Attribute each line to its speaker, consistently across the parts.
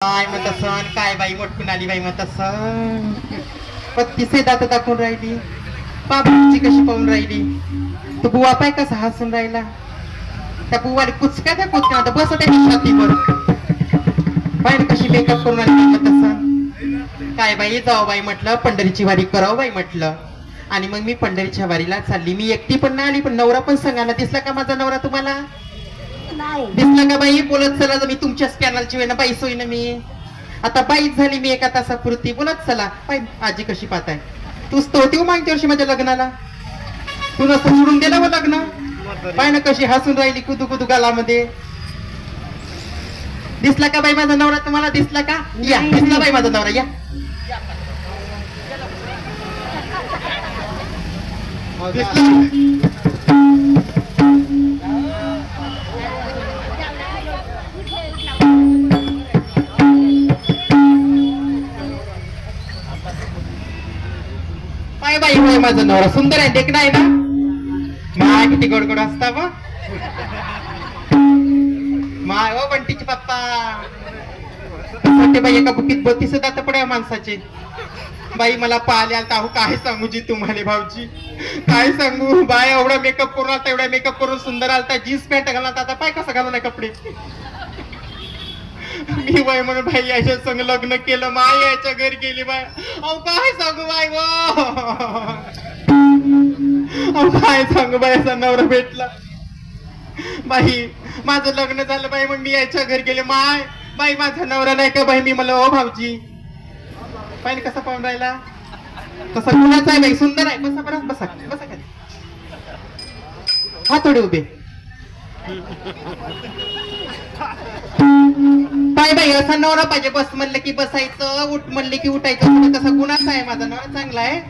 Speaker 1: काय म्हणत सण काय बाई मोठकून आली बाई म्हणत सण पत्तीसे दात दाखवून राहिली. बाबूची कशी पाहून राहिली? तो बुवा पाय कसा हसून राहिला? त्या बुवाने कुचका त्या कुचका आता बस त्याच्या छातीवर बाहेर कशी मेकअप करून आली म्हणत सण काय बाई जाऊ बाई म्हटलं पंढरीची वारी करावं बाई म्हटलं. आणि मग मी पंढरीच्या वारीला चालली. मी एकटी पण नाही आली पण नवरा पण सांगायला दिसला का माझा नवरा तुम्हाला? दिसलं का बाई? बोलत चला मी तुमच्याच पॅनलची वेळ बाई सोय ना मी. आता बाईच झाली मी एका तासापुरती बोलत चला. बाई आजी कशी पाहताय? तूच तो देऊ मागच्या वर्षी माझ्या लग्नाला. तू नसतं सोडून दिलं मग लग्न. पाय ना कशी हसून राहिली कुदू कुदू गालामध्ये. दिसला का बाई माझा नवरा? तुम्हाला दिसला का? या. दिसला. बाई माझा नवरा. या. दिसला? पाय बाई होय माझा नवरा सुंदर आहे देखणा आहे ना? माय हो, किती गोड गोड असता मग माय ओ बंटीचे पप्पा. ते बाई एका बुकीत बोती दात पड्या माणसाचे. बाई मला पाहिले आलता अहो काय सांगू जी तुम्हाला भाऊजी? काय सांगू? बाय एवढा मेकअप करून आता एवढा मेकअप करून सुंदर आलता जीन्स पॅन्ट घालता आता पाय कसं घालून कपडे मी बाय म्हणून भाई याच्या संग लग्न केलं माय याच्या घरी गेली बाय. अहो काय सांगू बाय वा? अहो काय सांगू बाय असा नवरा भेटला. बाई माझं लग्न झालं बाई मग मी याच्या घरी गेले. माय बाई माझा नवरा नाही का बाई? मी मला ओ भाऊजी. पाहिजे कसा पाहून राहिला? तसा कुणाचा आहे बाई? सुंदर आहे. बसा बरं बसा बसा खाली. हा थोडे उभे. बाय बाई असा नवरा पाहिजे. बस म्हणलं की बसायचं उठ म्हणले की उठायचं. तुम्ही तसा गुणाचा आहे माझा. नवरा चांगला आहे.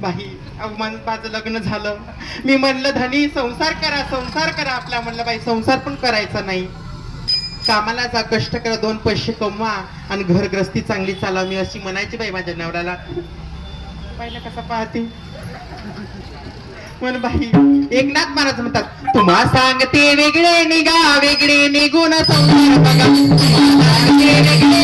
Speaker 1: बाई अवमान माझं लग्न झालं. मी म्हणलं धनी संसार करा संसार करा आपला. म्हणलं बाई संसार पण करायचा नाही. कामाला जा कष्ट करा दोन पैसे कमवा आणि घरग्रस्ती चांगली चालवा. मी अशी म्हणायची बाई माझ्या नवऱ्याला. पाहिलं कसं पाहते? पण बाई एकनाथ महाराज म्हणतात तुम्हा सांगते वेगळे निघा वेगळे निघून संसार बघा. तुम्हा सांगते वेगळे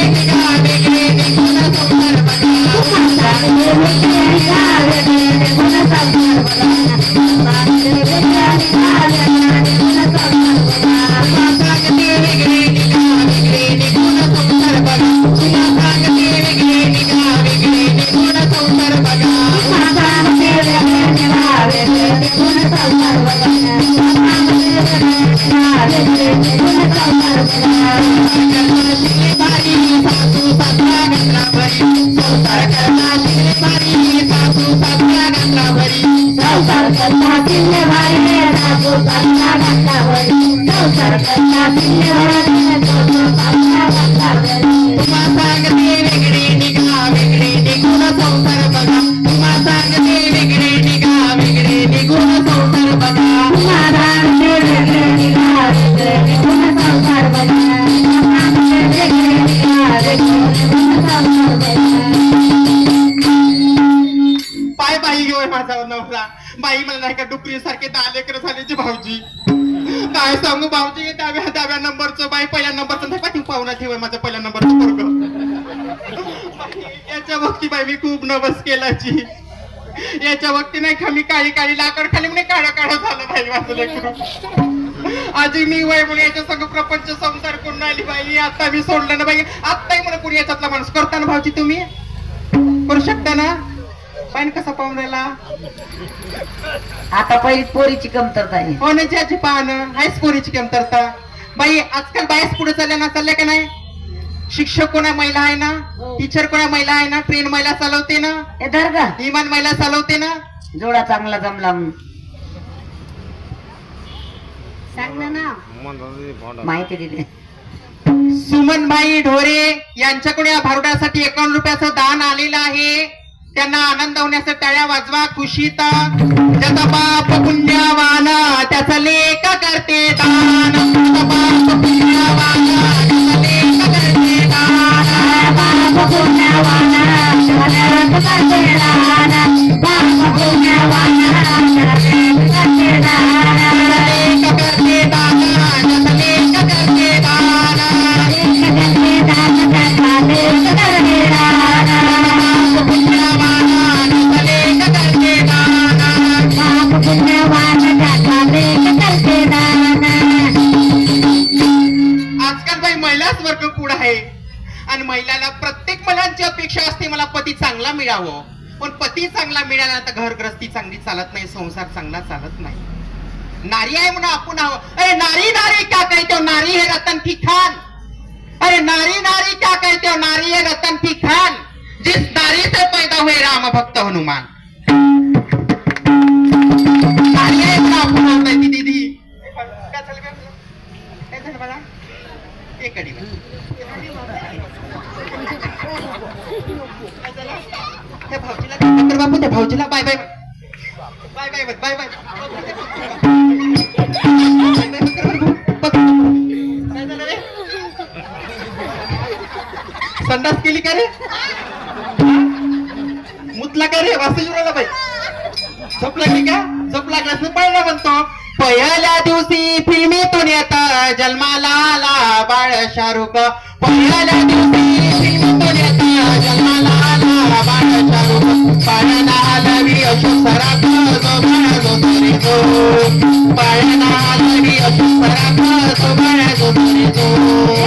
Speaker 1: पाय बाई घेऊन माझा नवरा. बाई मला नाही का डुकरी सारखे दहा झाले भाऊजी? काय सांगू भाऊजी? डाव्या डाव्या नंबरचं बाई पहिल्या नंबरचं नाही पाठी पाहुणा ठेवाय माझा पहिल्या नंबरचं पोरग. याच्या भक्ती बाई मी खूप नवस केलाची. याच्या बाबती नाही का मी काळी काळी लाकड खाली म्हणे काळा काळा झालं बाई माझं लेकरू. आजी मी वय म्हणून याच्या संग प्रपंच संसार करून आली बाई. आता मी सोडलं ना बाई. आत्ताही म्हणा कुणी याच्यातला माणूस करता ना भाऊजी तुम्ही? करू शकता ना? पाहिजे कसा पाहून राहिला?
Speaker 2: आता पहिली पोरीची कमतरता आहे.
Speaker 1: होण्याची आजी पाहणं? हायच पोरीची कमतरता. बाई आजकाल बायस पुढे चालल्या ना चालल्या का नाही? शिक्षक कोणा महिला आहे ना?
Speaker 2: हो.
Speaker 1: टीचर कोणा महिला आहे ना? ट्रेन महिला चालवते ना?
Speaker 2: हे धर का
Speaker 1: विमान महिला चालवते ना?
Speaker 2: जोडा चांगला जमला सांग ना ना माहिती दिली.
Speaker 1: सुमनभाई ढोरे यांच्याकडे या भारुडासाठी एकावन्न रुपयाचं दान आलेलं आहे. त्यांना आनंद होण्याचा टाळ्या वाजवा खुशीत ज्याचा बाप पुण्यवान त्याचा लेख करते दान. त्याचा महिलाला प्रत्येक महिलांची अपेक्षा असते मला पती चांगला मिळावं. पण पती चांगला मिळाला तर घरग्रस्ती चांगली चालत नाही संसार चांगला चालत नाही. नारी आहे म्हणून आपण आहो. अरे नारी नारी क्या कहते हो? नारी है रतन की खान. अरे नारी नारी क्या कहते हो? नारी है रतन की खान. जिस नारी से पैदा हुए राम भक्त हनुमान. नारी आहे म्हणून आपण ती दीदी. काय झालं काय झालं एक कडी त्या भाऊजीला तर बापू त्या भाऊजीला bye bye bye bye bye bye संडास केली का रे? मुतला का रे? वासुजुराला बाई. झोप लागली का? झोप लागल्यास पहिला म्हणतो. पहिल्या दिवशी फिल्मीतून येत. जन्माला आला बाळ शाहरुख. पहिल्या दिवशी फिल्मीतून येत जन्माला आला. बाळ शाहरुख पाळणा आलावी अशोक सराफ जो बाळा जो तरी जो पाळणा आलावी अशोक सराफ जो बाळा जो तरी जो